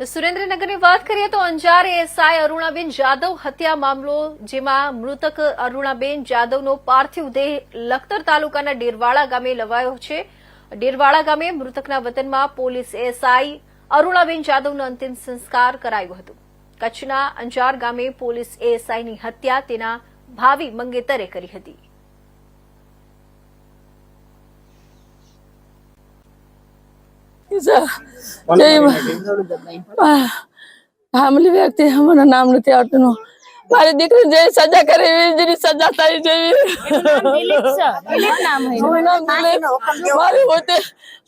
સુરેન્દ્રનગરની વાત કરીએ તો અંજાર એએસઆઈ અરુણાબેન જાદવ હત્યા મામલો, જેમાં મૃતક અરુણાબેન જાદવનો પાર્થિવ દેહ લખતર તાલુકાના ડેરવાડા ગામે લવાયો છે. ડેરવાડા ગામે મૃતકના વતનમાં પોલીસ એએસઆઈ અરુણાબેન જાદવનો અંતિમ સંસ્કાર કરાયું હતું. કચ્છના અંજાર ગામે પોલીસ એએસઆઈની હત્યા તેના ભાવિ મંગેતરે કરી હતી. ફેમિલી વ્યક્તિ મને નામ નથી આવતું. મારી દીકરી જેવી સજા કરી જેની સજા થઈ જેવી મારું નામ દિલીપ.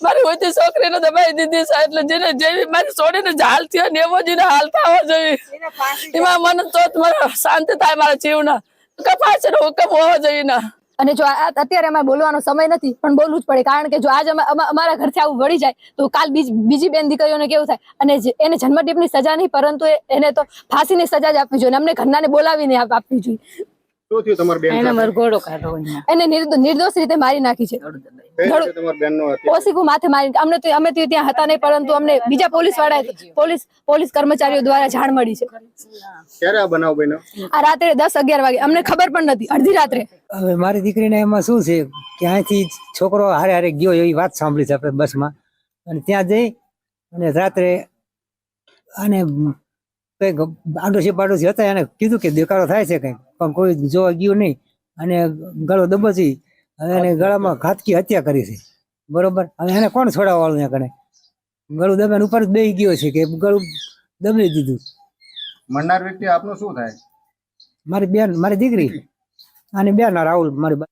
મારી પોતે છોકરીને દબાઈ દીધી છે એટલે જેને જેવી મારી છોડીને હાલ થયો ને એવો જ એને હાલ થવો જોઈએ. એમાં મને તો મારા શાંતિ થાય મારા જીવના. કપાસ હુકમ હોવો જોઈએ ના અને જો આ- અત્યારે અમારે બોલવાનો સમય નથી પણ બોલવું જ પડે. કારણ કે જો આજ અમારા ઘરથી આવું વળી જાય તો કાલ બીજી બેન દીકરીઓને કેવું થાય? અને એને જન્મટીપની સજા નહીં પરંતુ એને તો ફાંસીની સજા જ આપવી જોઈએ અને અમને ઘરનાને બોલાવીને આપવી જોઈએ. શું થયું તમારી બેન એને સાથે? મારો નિર્દોષ રીતે નાખી છે? ઓસીકુ માથે મારી અમને તો અમે તો ત્યાં હતા નહીં પરંતુ અમને બીજા પોલીસવાળા પોલીસ પોલીસ કર્મચારીઓ દ્વારા જાણ મળી છે. ક્યારે આ બનાવ બન્યો? આ રાત્રે દસ અગિયાર વાગે. અમને ખબર પણ નથી. અડધી રાત્રે. હવે મારી દીકરીને એમાં શું છે કે અહીંથી છોકરો હારે હારે ગયો એવી વાત સાંભળી છે આપણે બસમાં. અને ત્યાં જઈ અને રાત્રે અને કંઈક આડોશી પાડોશી હતા એને કીધું કે દેકારો થાય છે કંઈક. પણ કોઈ જોવા ગયું નહીં. અને ગળો દબોચી અને એને ગળામાં ઘાતકી હત્યા કરી છે. બરોબર? હવે એને કોણ છોડાવવા વાળું ત્યાં કણે? ગળું દબાણ ઉપર જ બેસી ગયો છે કે ગળું દબી દીધું. મરનાર વ્યક્તિ આપનું શું થાય? મારી બેન મારી દીકરી? અને બેન રાહુલ મારી